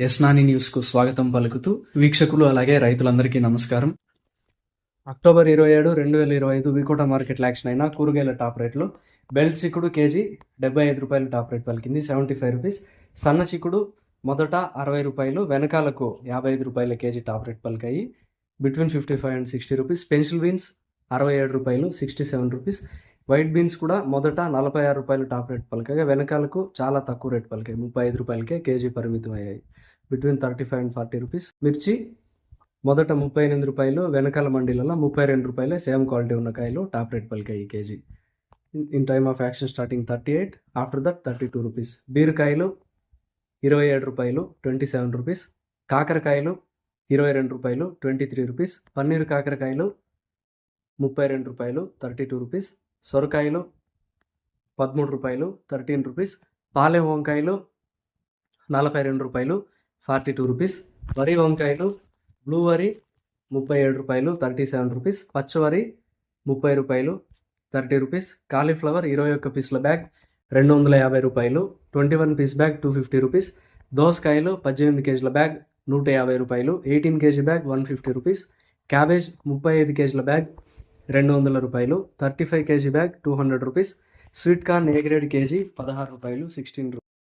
యస్నాని న్యూస్కు స్వాగతం పలుకుతూ వీక్షకులు అలాగే రైతులందరికీ నమస్కారం. అక్టోబర్ ఇరవై ఏడు రెండు వేల ఇరవై ఐదు వికోట మార్కెట్ యాక్షన్ అయిన కూరగాయల టాప్ రేట్లు బెల్ట్ చిక్కుడు కేజీ డెబ్బై ఐదు రూపాయలు టాప్ రేట్ పలికింది. Seventy five rupees. సన్న చిక్కుడు మొదట అరవై రూపాయలు వెనకాలకు యాభై ఐదు రూపాయల KG top rate పలికాయి. Between fifty five and sixty rupees. Pencil beans అరవై ఏడు రూపాయలు sixty seven rupees. White beans కూడా మొదట నలభై ఆరు రూపాయలు టాప్ రేట్ పలికాగా వెనకాలకు చాలా తక్కువ రేట్ పలికాయి. ముప్పై ఐదు రూపాయలకే కేజీ పరిమితం అయ్యాయి. Between thirty five and forty rupees మిర్చి మొదట ముప్పై ఎనిమిది రూపాయలు వెనకాల మండీలలో ముప్పై రెండు రూపాయలే సేమ్ క్వాలిటీ ఉన్న కాయలు top rate పలికాయి KG. In time of action starting thirty eight after that thirty two rupees బీరకాయలు ఇరవై ఏడు రూపాయలు ట్వంటీ సెవెన్ రూపీస్ కాకరకాయలు ఇరవై రెండు రూపాయలు ట్వంటీ త్రీ రూపీస్ పన్నీరు కాకరకాయలు ముప్పై రెండు రూపాయలు థర్టీ టూ రూపీస్ సొరకాయలు పదమూడు రూపాయలు థర్టీన్ రూపీస్ పాలెం వంకాయలు నలభై రెండు రూపాయలు ఫార్టీ టూ రూపీస్ వరి వంకాయలు బ్లూ వరి ముప్పై ఏడు రూపాయలు థర్టీ సెవెన్ రూపీస్ పచ్చవరి ముప్పై రూపాయలు థర్టీ రూపీస్ కాలీఫ్లవర్ ఇరవై ఒక్క పీసుల బ్యాగ్ రెండు వందల యాభై రూపాయలు twenty one piece bag two fifty rupees దోసకాయలు పద్దెనిమిది కేజీల బ్యాగ్ నూట యాభై రూపాయలు eighteen KG bag one fifty rupees cabbage ముప్పై ఐదు కేజీల బ్యాగ్ రెండు వందల రూపాయలు thirty five KG bag two hundred rupees sweet corn A grade KG పదహారు రూపాయలు సిక్స్టీన్ రూపీస్